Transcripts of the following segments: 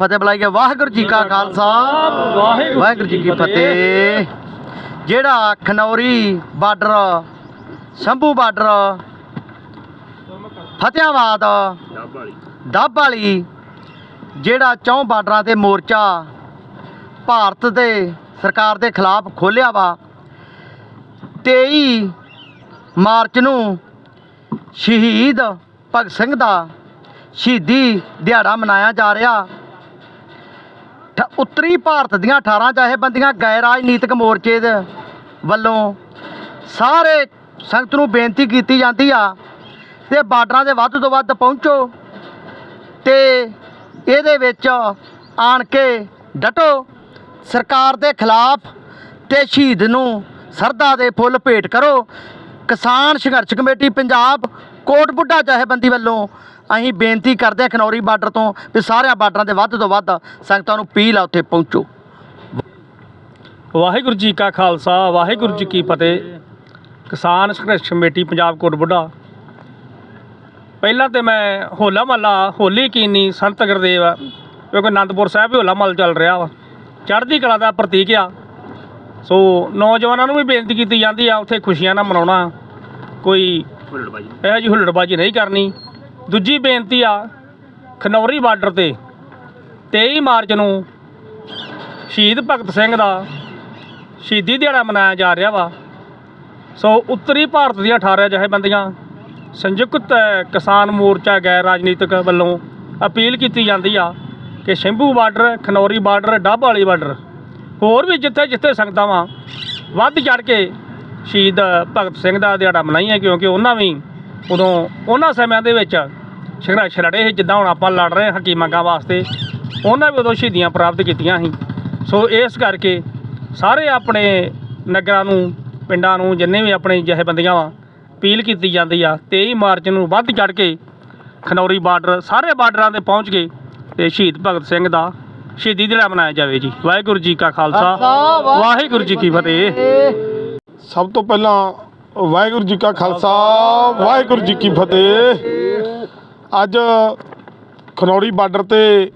ਫਤਿਹ ਬੁਲਾਈਏ ਵਾਹਿਗੁਰੂ ਜੀ ਕਾ ਖਾਲਸਾ। ਵਾਹਿਗੁਰੂ ਜੀ ਕੀ ਫਤਿਹ। ਜਿਹੜਾ Khanauri border Shambhu border Fatehabad Dabwali ਜਿਹੜਾ ਚੌਂ ਬਾਰਡਰਾਂ ਤੇ ਮੋਰਚਾ ਭਾਰਤ ਦੇ ਸਰਕਾਰ ਦੇ ਖਿਲਾਫ ਖੋਲਿਆ ਵਾ 23 ਮਾਰਚ ਨੂੰ ਸ਼ਹੀਦ ਭਗਤ ਸਿੰਘ ਦਾ ਸ਼ਹੀਦੀ ਦਿਹਾੜਾ ਮਨਾਇਆ ਜਾ ਰਿਹਾ। ਉੱਤਰੀ ਭਾਰਤ ਦੀਆਂ 18 ਜਥੇਬੰਦੀਆਂ ਗੈਰ ਰਾਜਨੀਤਿਕ ਮੋਰਚੇ ਦੇ ਵੱਲੋਂ ਸਾਰੇ ਸੰਗਤ ਨੂੰ ਬੇਨਤੀ ਕੀਤੀ ਜਾਂਦੀ ਆ ਤੇ ਬਾਰਡਰਾਂ ਦੇ ਵੱਧ ਤੋਂ ਵੱਧ ਪਹੁੰਚੋ ਤੇ ਇਹਦੇ ਵਿੱਚ ਆਣ ਕੇ ਡਟੋ। ਸਰਕਾਰ ਦੇ ਖਿਲਾਫ ਤੇ ਸ਼ਹੀਦ ਨੂੰ ਸਰਦਾ ਦੇ ਫੁੱਲ ਭੇਟ ਕਰੋ। ਕਿਸਾਨ ਸੰਘਰਸ਼ ਕਮੇਟੀ ਪੰਜਾਬ ਕੋਟ ਬੁੱਢਾ ਜਥੇਬੰਦੀ ਵੱਲੋਂ ਅਸੀਂ ਬੇਨਤੀ ਕਰਦੇ ਹਾਂ ਖਨੌਰੀ ਬਾਰਡਰ ਤੋਂ ਵੀ ਸਾਰਿਆਂ ਬਾਰਡਰਾਂ ਦੇ ਵੱਧ ਤੋਂ ਵੱਧ ਸੰਗਤਾਂ ਨੂੰ ਅਪੀਲ ਆ ਉੱਥੇ ਪਹੁੰਚੋ। ਵਾਹਿਗੁਰੂ ਜੀ ਕਾ ਖਾਲਸਾ, ਵਾਹਿਗੁਰੂ ਜੀ ਕੀ ਫਤਿਹ। ਕਿਸਾਨ ਸੰਘਰਸ਼ ਕਮੇਟੀ, ਪੰਜਾਬ ਕੋਟ ਬੁੱਢਾ। ਪਹਿਲਾਂ ਤੇ ਮੈਂ ਹੋਲਾ ਮਹੱਲਾ, ਹੋਲੀ ਕੀਨੀ ਸੰਤ ਗੁਰਦੇਵ ਕਿਉਂਕਿ ਅਨੰਦਪੁਰ ਸਾਹਿਬ ਵੀ ਹੋਲਾ ਮਹੱਲ ਚੱਲ ਰਿਹਾ ਵਾ। ਚੜ੍ਹਦੀ ਕਲਾ ਦਾ ਪ੍ਰਤੀਕ ਆ। ਸੋ ਨੌਜਵਾਨਾਂ ਨੂੰ ਵੀ ਬੇਨਤੀ ਕੀਤੀ ਜਾਂਦੀ ਆ, ਉੱਥੇ ਖੁਸ਼ੀਆਂ ਨਾਲ ਮਨਾਉਣਾ। ਕੋਈ ਇਹੋ ਜਿਹੀ ਹੁੱਲੜਬਾਜੀ ਨਹੀਂ ਕਰਨੀ। ਦੂਜੀ ਬੇਨਤੀ ਆ ਖਨੌਰੀ ਬਾਰਡਰ ਤੇ 23 ਮਾਰਚ ਨੂੰ ਸ਼ਹੀਦ ਭਗਤ ਸਿੰਘ ਦਾ ਸ਼ਹੀਦੀ ਦਿਹਾੜਾ ਮਨਾਇਆ ਜਾ ਰਿਹਾ ਵਾ। ਸੋ ਉੱਤਰੀ ਭਾਰਤ ਦੀਆਂ 18 ਜਥੇਬੰਦੀਆਂ, ਸੰਯੁਕਤ ਕਿਸਾਨ ਮੋਰਚਾ ਗੈਰ ਰਾਜਨੀਤਿਕ ਵੱਲੋਂ ਅਪੀਲ ਕੀਤੀ ਜਾਂਦੀ ਆ ਕਿ ਸ਼ੰਭੂ ਬਾਰਡਰ, ਖਨੌਰੀ ਬਾਰਡਰ ਡੱਬ ਵਾਲੀ ਬਾਰਡਰ, ਹੋਰ ਵੀ ਜਿੱਥੇ ਜਿੱਥੇ ਸੰਗਤਾਂ ਵਾਂ, ਵੱਧ ਚੜ ਕੇ ਸ਼ਹੀਦ ਭਗਤ ਸਿੰਘ ਦਾ ਦਿਹਾੜਾ ਮਨਾਈਏ ਕਿਉਂਕਿ ਉਹਨਾਂ ਵੀ ਉਦੋਂ ਉਹਨਾਂ ਸਮਿਆਂ ਦੇ ਵਿੱਚ ਸੰਘਰਸ਼ ਲੜੇ ਸੀ ਜਿੱਦਾਂ ਹੁਣ ਆਪਾਂ ਲੜ ਰਹੇ ਹਾਂ ਹਕੀਮਾਂ ਵਾਸਤੇ ਉਹਨਾਂ ਵੀ ਉਦੋਂ ਸ਼ਹੀਦੀਆਂ ਪ੍ਰਾਪਤ ਕੀਤੀਆਂ ਸੀ। ਸੋ ਇਸ ਕਰਕੇ ਸਾਰੇ ਆਪਣੇ ਨਗਰਾਂ ਨੂੰ ਪਿੰਡਾਂ ਨੂੰ ਜਿੰਨੇ ਵੀ ਆਪਣੇ ਜਥੇਬੰਦੀਆਂ ਵਾ ਅਪੀਲ ਕੀਤੀ ਜਾਂਦੀ ਆ 23 ਮਾਰਚ ਨੂੰ ਵੱਧ ਚੜ ਕੇ ਖਨੌਰੀ ਬਾਰਡਰ ਸਾਰੇ ਬਾਰਡਰਾਂ ਤੇ ਪਹੁੰਚ ਕੇ ਤੇ ਸ਼ਹੀਦ ਭਗਤ ਸਿੰਘ ਦਾ ਸ਼ਹੀਦੀ ਦਿਹਾੜਾ ਮਨਾਇਆ ਜਾਵੇ ਜੀ। ਵਾਹਿਗੁਰੂ ਜੀ ਕਾ ਖਾਲਸਾ ਵਾਹਿਗੁਰੂ ਜੀ ਕੀ ਫਤਿਹ। ਸਭ ਤੋਂ ਪਹਿਲਾਂ ਵਾਹਿਗੁਰੂ ਜੀ ਕਾ ਖਾਲਸਾ, ਵਾਹਿਗੁਰੂ ਜੀ ਕੀ ਫਤਿਹ। ਅੱਜ ਖਨੌਰੀ ਬਾਰਡਰ ਤੇ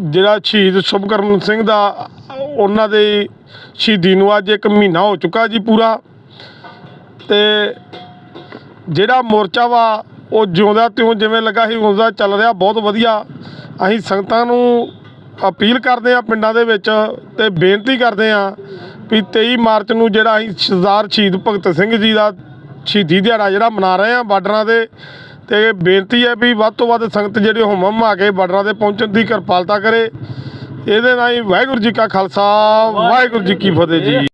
ਜਿਹੜਾ ਸ਼ਹੀਦ ਸ਼ੁਭਕਰਨ ਸਿੰਘ ਦਾ, ਉਹਨਾਂ ਦੇ ਸ਼ਹੀਦੀ ਨੂੰ ਅੱਜ ਇੱਕ ਮਹੀਨਾ ਹੋ ਚੁੱਕਾ ਜੀ ਪੂਰਾ। ਤੇ ਜਿਹੜਾ ਮੋਰਚਾ ਵਾ, ਉਹ ਜਿਉਂਦਾ ਤਿਉਂ ਜਿਵੇਂ ਲੱਗਾ ਸੀ ਉਸਦਾ ਚੱਲ ਰਿਹਾ ਬਹੁਤ ਵਧੀਆ। ਅਸੀਂ ਸੰਗਤਾਂ ਨੂੰ ਅਪੀਲ ਕਰਦੇ ਆ ਪਿੰਡਾਂ ਦੇ ਵਿੱਚ ਤੇ ਬੇਨਤੀ ਕਰਦੇ ਆ ਵੀ 23 ਮਾਰਚ ਨੂੰ ਜਿਹੜਾ ਅਸੀਂ ਸਰਦਾਰ ਸ਼ਹੀਦ ਭਗਤ ਸਿੰਘ ਜੀ ਦਾ ਸ਼ਹੀਦੀ ਦਿਹਾੜਾ ਜਿਹੜਾ ਮਨਾ ਰਹੇ ਆ ਬਾਰਡਰਾਂ ਦੇ ਤੇ ਬੇਨਤੀ ਹੈ ਵੀ ਵੱਧ ਤੋਂ ਵੱਧ ਸੰਗਤ ਜਿਹੜੇ ਹੁਮਮ ਆ ਕੇ ਬਾਰਡਰਾਂ ਤੇ ਪਹੁੰਚਣ ਦੀ ਕਿਰਪਾਲਤਾ ਕਰੇ। ਇਹਦੇ ਨਾਲ ਹੀ ਵਾਹਿਗੁਰੂ ਜੀ ਕਾ ਖਾਲਸਾ, ਵਾਹਿਗੁਰੂ ਜੀ ਕੀ ਫਤਿਹ ਜੀ।